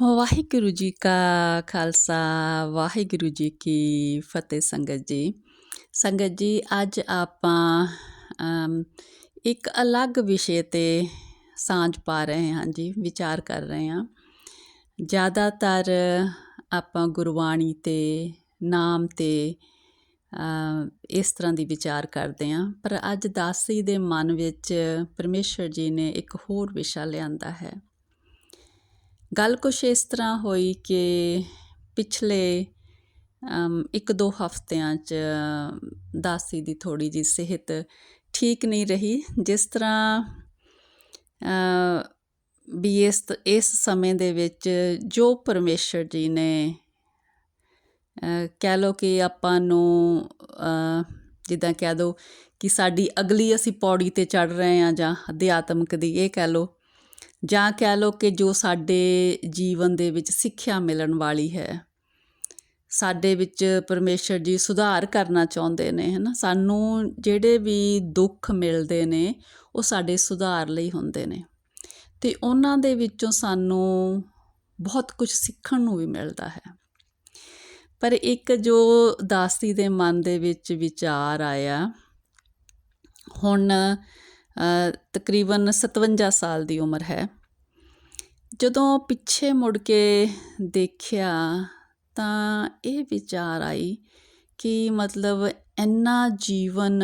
ਵਾਹਿਗੁਰੂ ਜੀ ਕਾ ਖਾਲਸਾ ਵਾਹਿਗੁਰੂ ਜੀ ਕੀ ਫਤਿਹ ਸੰਗਤ ਜੀ ਸੰਗਤ ਜੀ ਅੱਜ ਆਪਾਂ ਇੱਕ ਅਲੱਗ ਵਿਸ਼ੇ ਤੇ ਸਾਂਝ ਪਾ ਰਹੇ ਹਾਂ ਜੀ ਵਿਚਾਰ ਕਰ ਰਹੇ ਹਾਂ ਜ਼ਿਆਦਾਤਰ ਆਪਾਂ ਗੁਰਬਾਣੀ ਤੇ ਨਾਮ ਤੇ ਇਸ ਤਰ੍ਹਾਂ ਦੀ ਵਿਚਾਰ ਕਰਦੇ ਹਾਂ ਪਰ ਅੱਜ ਦਾਸੀ ਦੇ ਮਨ ਵਿੱਚ ਪਰਮੇਸ਼ਰ ਜੀ ਨੇ ਇੱਕ ਹੋਰ ਵਿਸ਼ਾ ਲਿਆਂਦਾ ਹੈ ਗੱਲ ਕੁਛ ਇਸ ਤਰ੍ਹਾਂ ਹੋਈ ਕਿ ਪਿਛਲੇ ਇੱਕ ਦੋ ਹਫ਼ਤਿਆਂ 'ਚ ਦਾਸੀ ਦੀ ਥੋੜੀ ਜੀ ਸਿਹਤ ਠੀਕ ਨਹੀਂ ਰਹੀ। ਜਿਸ ਤਰ੍ਹਾਂ ਵੀ ਇਸ ਇਸ ਸਮੇਂ ਦੇ ਵਿੱਚ ਜੋ ਪਰਮੇਸ਼ਰ ਜੀ ਨੇ ਕਹਿ ਲਓ ਕਿ ਆਪਾਂ ਨੂੰ ਜਿੱਦਾਂ ਕਹਿ ਦੋ ਕਿ ਸਾਡੀ ਅਗਲੀ ਅਸੀਂ ਪੌੜੀ ਤੇ ਚੜ ਰਹੇ ਹਾਂ ਜਾਂ ਅਧਿਆਤਮਕ ਦੀ ਇਹ ਕਹਿ ਲਓ ਜਾਂ ਕਹਿ ਲਓ ਕਿ ਜੋ ਸਾਡੇ ਜੀਵਨ ਦੇ ਵਿੱਚ ਸਿੱਖਿਆ ਮਿਲਣ ਵਾਲੀ ਹੈ, ਸਾਡੇ ਵਿੱਚ ਪਰਮੇਸ਼ਰ ਜੀ ਸੁਧਾਰ ਕਰਨਾ ਚਾਹੁੰਦੇ ਨੇ, ਹਨਾ? ਸਾਨੂੰ ਜਿਹੜੇ ਵੀ ਦੁੱਖ ਮਿਲਦੇ ਨੇ, ਉਹ ਸਾਡੇ ਸੁਧਾਰ ਲਈ ਹੁੰਦੇ ਨੇ। ਤੇ ਉਹਨਾਂ ਦੇ ਵਿੱਚੋਂ ਸਾਨੂੰ ਬਹੁਤ ਕੁਝ ਸਿੱਖਣ ਨੂੰ ਵੀ ਮਿਲਦਾ ਹੈ। ਪਰ ਇੱਕ ਜੋ ਦਾਸੀ ਦੇ ਮਨ ਦੇ ਵਿੱਚ ਵਿਚਾਰ ਆਇਆ, ਹੁਣ ਤਕਰੀਬਨ 57 ਸਾਲ ਦੀ ਉਮਰ ਹੈ। ਜਦੋਂ ਪਿੱਛੇ ਮੁੜ ਕੇ ਦੇਖਿਆ ਤਾਂ ਇਹ ਵਿਚਾਰ ਆਈ ਕਿ ਮਤਲਬ ਇੰਨਾ ਜੀਵਨ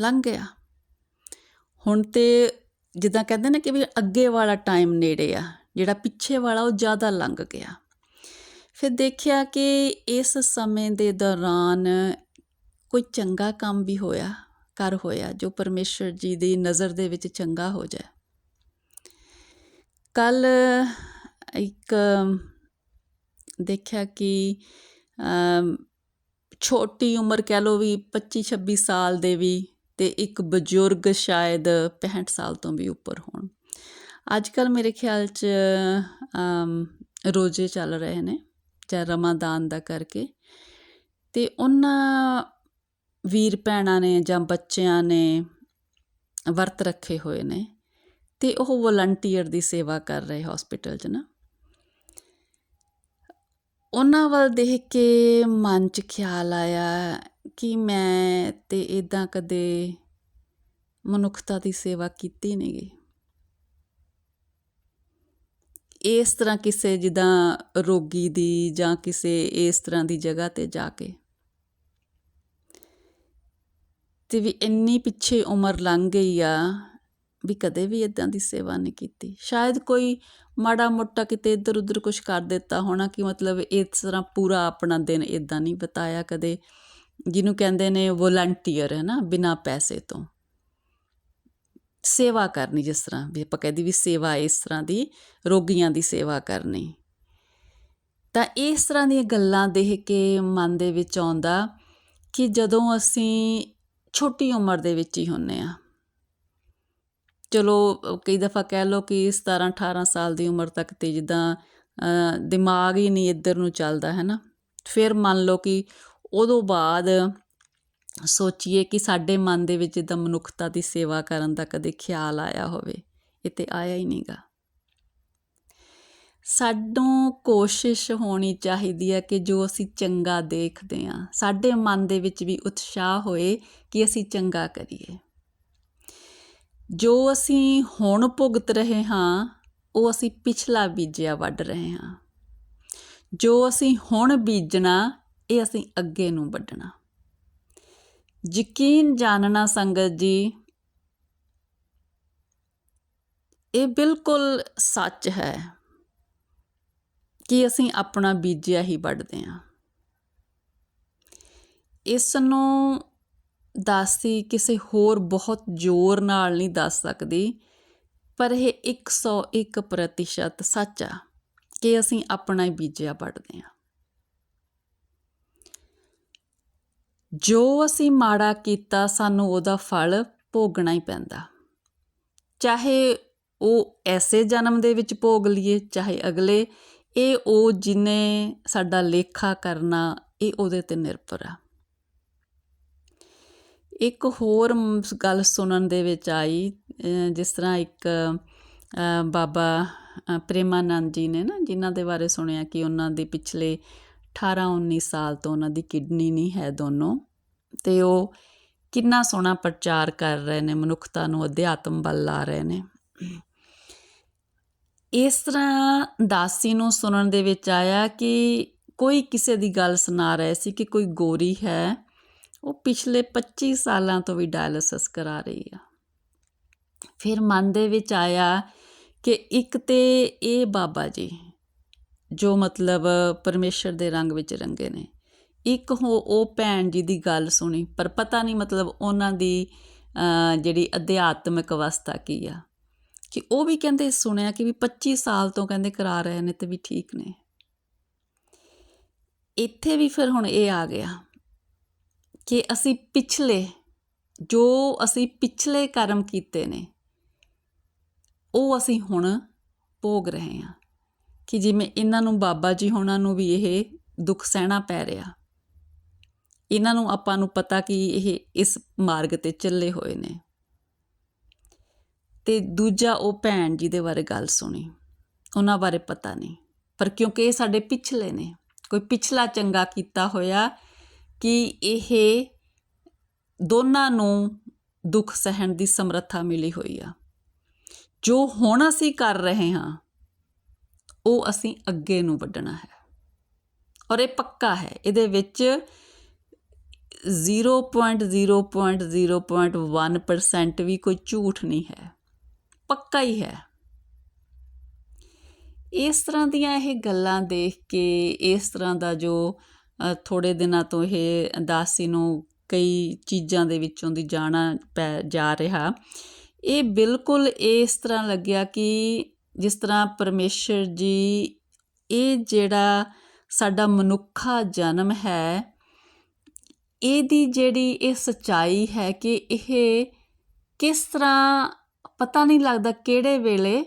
ਲੰਘ ਗਿਆ। ਹੁਣ ਤੇ ਜਿੱਦਾਂ ਕਹਿੰਦੇ ਨੇ ਕਿ ਵੀ ਅੱਗੇ ਵਾਲਾ ਟਾਈਮ ਨੇੜੇ ਆ, ਜਿਹੜਾ ਪਿੱਛੇ ਵਾਲਾ ਉਹ ਜ਼ਿਆਦਾ ਲੰਘ ਗਿਆ। ਫਿਰ ਦੇਖਿਆ ਕਿ ਇਸ ਸਮੇਂ ਦੇ ਦੌਰਾਨ ਕੋਈ ਚੰਗਾ ਕੰਮ ਵੀ ਹੋਇਆ, ਕਰ ਹੋਇਆ, ਜੋ ਪਰਮੇਸ਼ਰ ਜੀ ਦੀ ਨਜ਼ਰ ਦੇ ਵਿੱਚ ਚੰਗਾ ਹੋ ਜਾਏ। ਕੱਲ੍ਹ ਇੱਕ ਦੇਖਿਆ ਕਿ ਛੋਟੀ ਉਮਰ ਕਹਿ ਲਓ ਵੀ 25 26 ਸਾਲ ਦੇ ਵੀ ਅਤੇ ਇੱਕ ਬਜ਼ੁਰਗ ਸ਼ਾਇਦ 65 ਸਾਲ ਤੋਂ ਵੀ ਉੱਪਰ ਹੋਣ। ਅੱਜ ਕੱਲ੍ਹ ਮੇਰੇ ਖਿਆਲ 'ਚ ਰੋਜ਼ੇ ਚੱਲ ਰਹੇ ਨੇ ਜਾਂ ਰਮਾਦਾਨ ਦਾ ਕਰਕੇ ਅਤੇ ਉਹਨਾਂ ਵੀਰ ਭੈਣਾਂ ਨੇ ਜਾਂ ਬੱਚਿਆਂ ਨੇ ਵਰਤ ਰੱਖੇ ਹੋਏ ਨੇ। ਤੇ ਉਹ ਵਲੰਟੀਅਰ ਦੀ ਸੇਵਾ ਕਰ ਰਹੇ ਹਸਪੀਟਲ 'ਚ ਨਾ। ਉਹਨਾਂ ਵੱਲ ਦੇਖ ਕੇ ਮਨ 'ਚ ਖਿਆਲ ਆਇਆ ਕਿ ਮੈਂ ਤੇ ਇਦਾਂ ਕਦੇ ਮਨੁੱਖਤਾ ਦੀ ਸੇਵਾ ਕੀਤੀ ਨਹੀਂ ਗੀ ਇਸ ਤਰ੍ਹਾਂ ਕਿਸੇ ਜਿੱਦਾਂ ਰੋਗੀ ਦੀ ਜਾਂ ਕਿਸੇ ਇਸ ਤਰ੍ਹਾਂ ਦੀ ਜਗ੍ਹਾ ਤੇ ਜਾ ਕੇ। ਤੇ ਵੀ ਇੰਨੀ ਪਿੱਛੇ ਉਮਰ ਲੰਘ ਗਈ ਆ ਵੀ ਕਦੇ ਵੀ ਇਦਾਂ ਦੀ ਸੇਵਾ ਨਹੀਂ ਕੀਤੀ। ਸ਼ਾਇਦ ਕੋਈ ਮਾੜਾ ਮੋਟਾ ਕਿਤੇ ਇੱਧਰ ਉੱਧਰ ਕੁਝ ਕਰ ਦਿੱਤਾ ਹੋਣਾ ਕਿ ਮਤਲਬ ਇਸ ਤਰ੍ਹਾਂ ਪੂਰਾ ਆਪਣਾ ਦਿਨ ਇਦਾਂ ਨਹੀਂ ਬਤਾਇਆ ਕਦੇ। ਜਿਹਨੂੰ ਕਹਿੰਦੇ ਨੇ ਵੋਲੰਟੀਅਰ ਹੈ ਨਾ ਬਿਨਾ ਪੈਸੇ ਤੋਂ। ਸੇਵਾ ਕਰਨੀ ਜਿਸ ਤਰ੍ਹਾਂ, ਵੀ ਆਪਾਂ ਕਹਿੰਦੇ ਵੀ ਸੇਵਾ ਇਸ ਤਰ੍ਹਾਂ ਦੀ, ਰੋਗੀਆਂ ਦੀ ਸੇਵਾ ਕਰਨੀ। ਤਾਂ ਇਸ ਤਰ੍ਹਾਂ ਦੀਆਂ ਗੱਲਾਂ ਦੇਖ ਕੇ ਮਨ ਦੇ ਵਿੱਚ ਆਉਂਦਾ ਕਿ ਜਦੋਂ ਅਸੀਂ ਛੋਟੀ ਉਮਰ ਦੇ ਵਿੱਚ ਹੀ ਹੁੰਨੇ ਆ ਚਲੋ ਕਈ ਦਫਾ ਕਹਿ ਲਓ ਕਿ 17 18 ਸਾਲ ਦੀ ਉਮਰ ਤੱਕ ਤੇ ਜਿੱਦਾਂ ਦਿਮਾਗ ਹੀ ਨਹੀਂ ਇੱਧਰ ਨੂੰ ਚੱਲਦਾ, ਹੈ ਨਾ? ਫਿਰ ਮੰਨ ਲਓ ਕਿ ਉਦੋਂ ਬਾਅਦ ਸੋਚੀਏ ਕਿ ਸਾਡੇ ਮਨ ਦੇ ਵਿੱਚ ਜਿੱਦਾਂ ਮਨੁੱਖਤਾ ਦੀ ਸੇਵਾ ਕਰਨ ਦਾ ਕਦੇ ਖਿਆਲ ਆਇਆ ਹੋਵੇ, ਇਹ ਤੇ ਆਇਆ ਹੀ ਨਹੀਂਗਾ। ਸਾਨੂੰ ਕੋਸ਼ਿਸ਼ ਹੋਣੀ ਚਾਹੀਦੀ ਹੈ ਕਿ ਜੋ ਅਸੀਂ ਚੰਗਾ ਦੇਖਦੇ ਹਾਂ, ਸਾਡੇ ਮਨ ਦੇ ਵਿੱਚ ਵੀ ਉਤਸ਼ਾਹ ਹੋਏ ਕਿ ਅਸੀਂ ਚੰਗਾ ਕਰੀਏ। ਜੋ ਅਸੀਂ ਹੁਣ ਭੁਗਤ ਰਹੇ ਹਾਂ, ਉਹ ਅਸੀਂ ਪਿਛਲਾ ਬੀਜਿਆ ਵੱਢ ਰਹੇ ਹਾਂ। ਜੋ ਅਸੀਂ ਹੁਣ ਬੀਜਣਾ, ਇਹ ਅਸੀਂ ਅੱਗੇ ਨੂੰ ਵੱਢਣਾ। ਯਕੀਨ ਜਾਣਨਾ ਸੰਗਤ ਜੀ, ਇਹ ਬਿਲਕੁਲ ਸੱਚ ਹੈ ਕਿ ਅਸੀਂ ਆਪਣਾ ਬੀਜਿਆ ਹੀ ਵੱਢਦੇ ਹਾਂ। ਇਸ ਨੂੰ ਦਾਸੀ ਕਿਸੇ ਹੋਰ ਬਹੁਤ ਜ਼ੋਰ ਨਾਲ ਨਹੀਂ ਦੱਸ ਸਕਦੀ, ਪਰ ਇਹ 101% ਪ੍ਰਤੀਸ਼ਤ ਸੱਚ ਆ ਕਿ ਅਸੀਂ ਆਪਣਾ ਹੀ ਬੀਜਿਆ ਵੱਢਦੇ ਹਾਂ। ਜੋ ਅਸੀਂ ਮਾੜਾ ਕੀਤਾ, ਸਾਨੂੰ ਉਹਦਾ ਫਲ ਭੋਗਣਾ ਹੀ ਪੈਂਦਾ। ਚਾਹੇ ਉਹ ਐਸੇ ਜਨਮ ਦੇ ਵਿੱਚ ਭੋਗ ਲਈਏ, ਚਾਹੇ ਅਗਲੇ, ਇਹ ਉਹ ਜਿਨੇ ਸਾਡਾ ਲੇਖਾ ਕਰਨਾ, ਇਹ ਉਹਦੇ ਤੇ ਨਿਰਭਰ ਆ। ਇੱਕ ਹੋਰ ਗੱਲ ਸੁਣਨ ਦੇ ਵਿੱਚ ਆਈ ਜਿਸ ਤਰ੍ਹਾਂ ਇੱਕ ਬਾਬਾ ਪ੍ਰੇਮਾਨੰਦ ਜੀ ਨੇ ਨਾ, ਜਿਨ੍ਹਾਂ ਦੇ ਬਾਰੇ ਸੁਣਿਆ ਕਿ ਉਹਨਾਂ ਦੇ ਪਿਛਲੇ 18 19 ਸਾਲ ਤੋਂ ਉਹਨਾਂ ਦੀ ਕਿਡਨੀ ਨਹੀਂ ਹੈ ਦੋਨੋਂ, ਤੇ ਉਹ ਕਿੰਨਾ ਸੋਹਣਾ ਪ੍ਰਚਾਰ ਕਰ ਰਹੇ ਨੇ, ਮਨੁੱਖਤਾ ਨੂੰ ਅਧਿਆਤਮ ਵੱਲ ਲਾ ਰਹੇ ਨੇ। ਇਸ ਤਰ੍ਹਾਂ ਦਾਸੀ ਨੂੰ ਸੁਣਨ ਦੇ ਵਿੱਚ ਆਇਆ ਕਿ ਕੋਈ ਕਿਸੇ ਦੀ ਗੱਲ ਸੁਣਾ ਰਿਹਾ ਸੀ ਕਿ ਕੋਈ ਗੋਰੀ ਹੈ ਉਹ ਪਿਛਲੇ 25 ਸਾਲਾਂ ਤੋਂ ਵੀ ਡਾਇਲਿਸਿਸ ਕਰਾ ਰਹੀ ਆ। ਫਿਰ ਮਨ ਦੇ ਵਿੱਚ ਆਇਆ ਕਿ ਇੱਕ ਤੇ ਇਹ ਬਾਬਾ ਜੀ, ਜੋ ਮਤਲਬ ਪਰਮੇਸ਼ਰ ਦੇ ਰੰਗ ਵਿੱਚ ਰੰਗੇ ਨੇ, ਇੱਕ ਹੋ ਉਹ ਭੈਣ ਜੀ ਦੀ ਗੱਲ ਸੁਣੀ, ਪਰ ਪਤਾ ਨਹੀਂ ਮਤਲਬ ਉਹਨਾਂ ਦੀ ਜਿਹੜੀ ਅਧਿਆਤਮਿਕ ਅਵਸਥਾ ਕੀ ਆ। ਕਿ ਉਹ ਵੀ ਕਹਿੰਦੇ ਸੁਣਿਆ ਕਿ ਵੀ 25 ਸਾਲ ਤੋਂ ਕਹਿੰਦੇ ਕਰਾ ਰਹੇ ਨੇ ਤੇ ਵੀ ਠੀਕ ਨੇ। ਇੱਥੇ ਵੀ ਫਿਰ ਹੁਣ ਇਹ ਆ ਗਿਆ। ਕਿ ਅਸੀਂ ਪਿਛਲੇ, ਜੋ ਅਸੀਂ ਪਿਛਲੇ ਕਰਮ ਕੀਤੇ ਨੇ, ਉਹ ਅਸੀਂ ਹੁਣ ਭੋਗ ਰਹੇ ਹਾਂ। ਕਿ ਜਿਵੇਂ ਇਹਨਾਂ ਨੂੰ ਬਾਬਾ ਜੀ ਹੋਣਾ ਨੂੰ ਵੀ ਇਹ ਦੁੱਖ ਸਹਿਣਾ ਪੈ ਰਿਹਾ। ਇਹਨਾਂ ਨੂੰ ਆਪਾਂ ਨੂੰ ਪਤਾ ਕਿ ਇਹ ਇਸ ਮਾਰਗ ਤੇ ਚੱਲੇ ਹੋਏ ਨੇ। ਤੇ ਦੂਜਾ ਉਹ ਭੈਣ ਜੀ ਦੇ ਬਾਰੇ ਗੱਲ ਸੁਣੀ। ਉਹਨਾਂ ਬਾਰੇ ਪਤਾ ਨਹੀਂ। ਪਰ ਕਿਉਂਕਿ ਇਹ ਸਾਡੇ ਪਿਛਲੇ ਨੇ, ਕੋਈ ਪਿਛਲਾ ਚੰਗਾ ਕੀਤਾ ਹੋਇਆ ਕਿ ਇਹ ਦੋਨਾਂ ਨੂੰ ਦੁੱਖ ਸਹਿਣ ਦੀ ਸਮਰੱਥਾ ਮਿਲੀ ਹੋਈ ਆ। ਜੋ ਹੁਣ ਅਸੀਂ ਕਰ ਰਹੇ ਹਾਂ, ਉਹ ਅਸੀਂ ਅੱਗੇ ਨੂੰ ਵੱਢਣਾ ਹੈ। ਔਰ ਇਹ ਪੱਕਾ ਹੈ। ਇਹਦੇ ਵਿੱਚ 0.0.0.1% ਵੀ ਕੋਈ ਝੂਠ ਨਹੀਂ ਹੈ। ਪੱਕਾ ਹੀ ਹੈ। ਇਸ ਤਰ੍ਹਾਂ ਦੀਆਂ ਇਹ ਗੱਲਾਂ ਦੇਖ ਕੇ, ਇਸ ਤਰ੍ਹਾਂ ਦਾ ਜੋ ਥੋੜ੍ਹੇ ਦਿਨਾਂ ਤੋਂ ਇਹ ਦਾਸੀ ਨੂੰ ਕਈ ਚੀਜ਼ਾਂ ਦੇ ਵਿੱਚੋਂ ਦੀ ਜਾਣਾ ਪੈ, ਜਾ ਰਿਹਾ। ਇਹ ਬਿਲਕੁਲ ਇਸ ਤਰ੍ਹਾਂ ਲੱਗਿਆ ਕਿ ਜਿਸ ਤਰ੍ਹਾਂ ਪਰਮੇਸ਼ਰ ਜੀ, ਇਹ ਜਿਹੜਾ ਸਾਡਾ ਮਨੁੱਖਾ ਜਨਮ ਹੈ, ਇਹਦੀ ਜਿਹੜੀ ਇਹ ਸਚਾਈ ਹੈ ਕਿ ਇਹ ਕਿਸ ਤਰ੍ਹਾਂ ਪਤਾ ਨਹੀਂ ਲੱਗਦਾ ਕਿਹੜੇ ਵੇਲੇ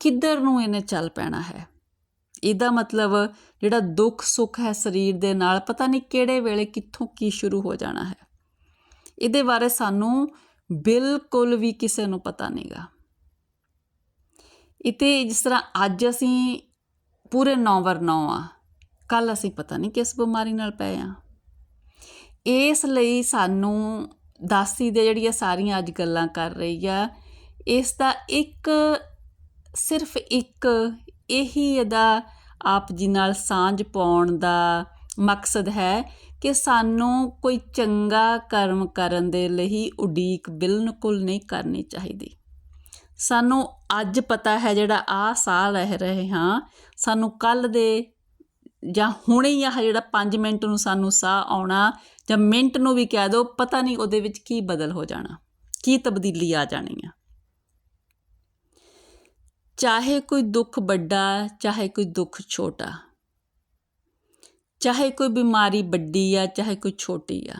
ਕਿੱਧਰ ਨੂੰ ਇਹਨੇ ਚੱਲ ਪੈਣਾ ਹੈ। ਇਹਦਾ ਮਤਲਬ ਜਿਹੜਾ ਦੁੱਖ ਸੁੱਖ ਹੈ ਸਰੀਰ ਦੇ ਨਾਲ, ਪਤਾ ਨਹੀਂ ਕਿਹੜੇ ਵੇਲੇ ਕਿੱਥੋਂ ਕੀ ਸ਼ੁਰੂ ਹੋ ਜਾਣਾ ਹੈ। ਇਹਦੇ ਬਾਰੇ ਸਾਨੂੰ ਬਿਲਕੁਲ ਵੀ ਕਿਸੇ ਨੂੰ ਪਤਾ ਨਹੀਂਗਾ। ਇਤੇ ਜਿਸ ਤਰ੍ਹਾਂ ਅੱਜ ਅਸੀਂ ਪੂਰੇ 9 ਵਰ 9 ਆ ਕੱਲ ਅਸੀਂ ਪਤਾ ਨਹੀਂ ਕਿਸ ਬਿਮਾਰੀ ਨਾਲ ਪਏ ਆ। ਇਸ ਲਈ ਸਾਨੂੰ ਦਾਸੀ ਦੇ ਜਿਹੜੀਆਂ ਸਾਰੀਆਂ ਅੱਜ ਗੱਲਾਂ ਕਰ ਰਹੀ ਆ, ਇਸ ਦਾ ਇੱਕ, ਸਿਰਫ ਇੱਕ, ਇਹੀ ਇਹਦਾ ਆਪ ਜੀ ਨਾਲ ਸਾਂਝ ਪਾਉਣ ਦਾ ਮਕਸਦ ਹੈ ਕਿ ਸਾਨੂੰ ਕੋਈ ਚੰਗਾ ਕਰਮ ਕਰਨ ਦੇ ਲਈ ਉਡੀਕ ਬਿਲਕੁਲ ਨਹੀਂ ਕਰਨੀ ਚਾਹੀਦੀ। ਸਾਨੂੰ ਅੱਜ ਪਤਾ ਹੈ ਜਿਹੜਾ ਆ ਸਾਹ ਲੈ ਰਹੇ ਹਾਂ, ਸਾਨੂੰ ਕੱਲ ਦੇ ਜਾਂ ਹੁਣੇ ਹੀ ਆਹ ਜਿਹੜਾ 5 ਮਿੰਟ ਨੂੰ ਸਾਨੂੰ ਸਾਹ ਆਉਣਾ ਜਾਂ ਮਿੰਟ ਨੂੰ ਵੀ ਕਹਿ ਦਿਓ ਪਤਾ ਨਹੀਂ ਉਹਦੇ ਵਿੱਚ ਕੀ ਬਦਲ ਹੋ ਜਾਣਾ, ਕੀ ਤਬਦੀਲੀ ਆ ਜਾਣੀ ਆ। ਚਾਹੇ ਕੋਈ ਦੁੱਖ ਵੱਡਾ, ਚਾਹੇ ਕੋਈ ਦੁੱਖ ਛੋਟਾ। ਚਾਹੇ ਕੋਈ ਬਿਮਾਰੀ ਵੱਡੀ ਆ, ਚਾਹੇ ਕੋਈ ਛੋਟੀ ਆ।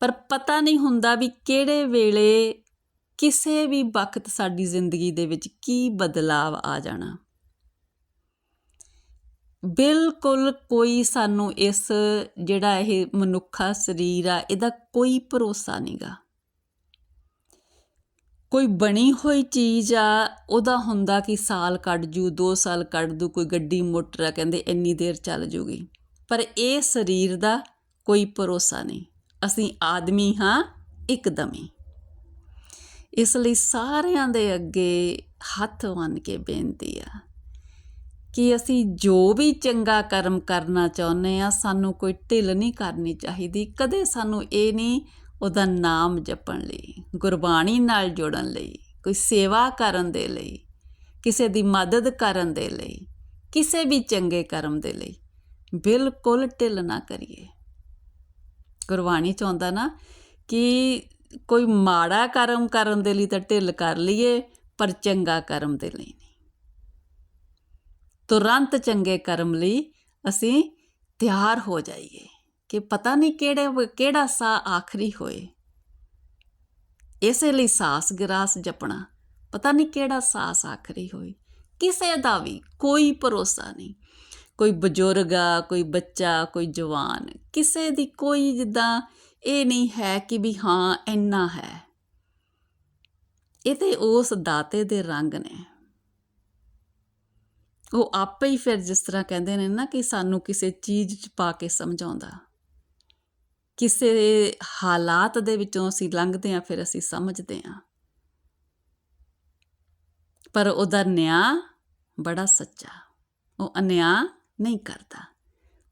ਪਰ ਪਤਾ ਨਹੀਂ ਹੁੰਦਾ ਵੀ ਕਿਹੜੇ ਵੇਲੇ ਕਿਸੇ ਵੀ ਵਕਤ ਸਾਡੀ ਜ਼ਿੰਦਗੀ ਦੇ ਵਿੱਚ ਕੀ ਬਦਲਾਵ ਆ ਜਾਣਾ। ਬਿਲਕੁਲ ਕੋਈ ਸਾਨੂੰ ਇਸ ਜਿਹੜਾ ਇਹ ਮਨੁੱਖਾ ਸਰੀਰ ਆ, ਇਹਦਾ ਕੋਈ ਭਰੋਸਾ ਨਹੀਂਗਾ ਕੋਈ ਬਣੀ ਹੋਈ ਚੀਜ਼ ਆ, ਉਹਦਾ ਹੁੰਦਾ ਕਿ ਸਾਲ ਕੱਢ ਜੂ 2 ਸਾਲ ਕੱਢ ਦੂ, ਕੋਈ ਗੱਡੀ ਮੋਟਰ ਆ, ਕਹਿੰਦੇ ਇੰਨੀ ਦੇਰ ਚੱਲ ਜੂਗੀ। ਪਰ ਇਹ ਸਰੀਰ ਦਾ ਕੋਈ ਭਰੋਸਾ ਨਹੀਂ। ਅਸੀਂ ਆਦਮੀ ਹਾਂ, ਇੱਕਦਮ। ਹੀ ਇਸ ਲਈ ਸਾਰਿਆਂ ਦੇ ਅੱਗੇ ਹੱਥ ਬੰਨ ਕੇ ਬੇਨਤੀ ਆ ਕਿ ਅਸੀਂ ਜੋ ਵੀ ਚੰਗਾ ਕਰਮ ਕਰਨਾ ਚਾਹੁੰਦੇ ਆ, ਸਾਨੂੰ ਕੋਈ ਢਿੱਲ ਨਹੀਂ ਕਰਨੀ ਚਾਹੀਦੀ। ਕਦੇ ਸਾਨੂੰ ਇਹ ਨਹੀਂ ਉਹਦਾ ਨਾਮ ਜਪਣ ਲਈ, ਗੁਰਬਾਣੀ ਨਾਲ ਜੁੜਨ ਲਈ, ਕੋਈ ਸੇਵਾ ਕਰਨ ਦੇ ਲਈ, ਕਿਸੇ ਦੀ ਮਦਦ ਕਰਨ ਦੇ ਲਈ, ਕਿਸੇ ਵੀ ਚੰਗੇ ਕਰਮ ਦੇ ਲਈ, ਬਿਲਕੁਲ ਢਿੱਲ ਨਾ ਕਰੀਏ। ਗੁਰਬਾਣੀ ਚਾਹੁੰਦਾ ਨਾ ਕਿ ਕੋਈ ਮਾੜਾ ਕਰਮ ਕਰਨ ਦੇ ਲਈ ਤਾਂ ਢਿੱਲ ਕਰ ਲਈਏ, ਪਰ ਚੰਗਾ ਕਰਮ ਦੇ ਲਈ ਨਹੀਂ। ਤੁਰੰਤ ਚੰਗੇ ਕਰਮ ਲਈ ਅਸੀਂ ਤਿਆਰ ਹੋ ਜਾਈਏ। ਕਿ ਪਤਾ ਨਹੀਂ ਕਿਹੜੇ ਕਿਹੜਾ ਸਾਹ ਆਖਰੀ ਹੋਏ। ਇਸੇ ਲਈ ਸਾਸ ਗਰਾਸ ਜਪਣਾ, ਪਤਾ ਨਹੀਂ ਕਿਹੜਾ ਸਾਸ ਆਖਰੀ ਹੋਏ। ਕਿਸੇ ਦਾ ਵੀ ਕੋਈ ਭਰੋਸਾ ਨਹੀਂ। ਕੋਈ ਬਜ਼ੁਰਗ ਆ, ਕੋਈ ਬੱਚਾ, ਕੋਈ ਜਵਾਨ, ਕਿਸੇ ਦੀ ਕੋਈ ਜਿੱਦਾਂ ਇਹ ਨਹੀਂ ਹੈ ਕਿ ਵੀ ਹਾਂ, ਇੰਨਾ ਹੈ। ਇਹ ਤੇ ਉਸ ਦਾਤੇ ਦੇ ਰੰਗ ਨੇ। ਉਹ ਆਪੇ ਹੀ ਫਿਰ ਜਿਸ ਤਰ੍ਹਾਂ ਕਹਿੰਦੇ ਨੇ ਨਾ ਕਿ ਸਾਨੂੰ ਕਿਸੇ ਚੀਜ਼ 'ਚ ਪਾ ਕੇ ਸਮਝਾਉਂਦਾ। ਕਿਸੇ ਹਾਲਾਤ ਦੇ ਵਿੱਚੋਂ ਅਸੀਂ ਲੰਘਦੇ ਹਾਂ, ਫਿਰ ਅਸੀਂ ਸਮਝਦੇ ਹਾਂ। ਪਰ ਉਹਦਾ ਨਿਆਂ ਬੜਾ ਸੱਚਾ। ਉਹ ਅਨਿਆਂ ਨਹੀਂ ਕਰਦਾ।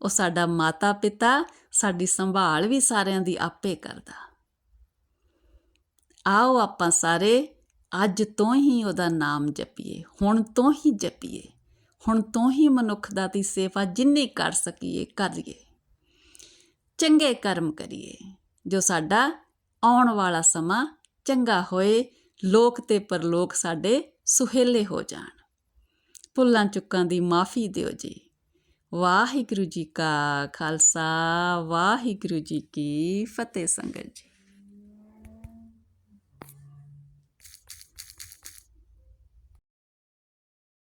ਉਹ ਸਾਡਾ ਮਾਤਾ ਪਿਤਾ ਸਾਡੀ ਸੰਭਾਲ ਵੀ ਸਾਰਿਆਂ ਦੀ ਆਪੇ ਕਰਦਾ। ਆਓ ਆਪਾਂ ਸਾਰੇ ਅੱਜ ਤੋਂ ਹੀ ਉਹਦਾ ਨਾਮ ਜਪੀਏ, ਹੁਣ ਤੋਂ ਹੀ ਜਪੀਏ, ਹੁਣ ਤੋਂ ਹੀ ਮਨੁੱਖ ਦਾ ਦੀ ਸੇਵਾ ਜਿੰਨੀ ਕਰ ਸਕੀਏ, ਕਰੀਏ। ਚੰਗੇ ਕਰਮ ਕਰੀਏ। ਜੋ ਸਾਡਾ ਆਉਣ ਵਾਲਾ ਸਮਾਂ ਚੰਗਾ ਹੋਏ, ਲੋਕ ਤੇ ਪਰਲੋਕ ਸਾਡੇ ਸੁਹੇਲੇ ਹੋ ਜਾਣ। ਭੁੱਲਾਂ ਚੁੱਕਾਂ ਦੀ ਮਾਫੀ ਦਿਓ ਜੀ। ਵਾਹਿਗੁਰੂ ਜੀ ਕਾ ਖਾਲਸਾ, ਵਾਹਿਗੁਰੂ ਜੀ ਕੀ ਫਤਿਹ ਸੰਗਤ ਜੀ।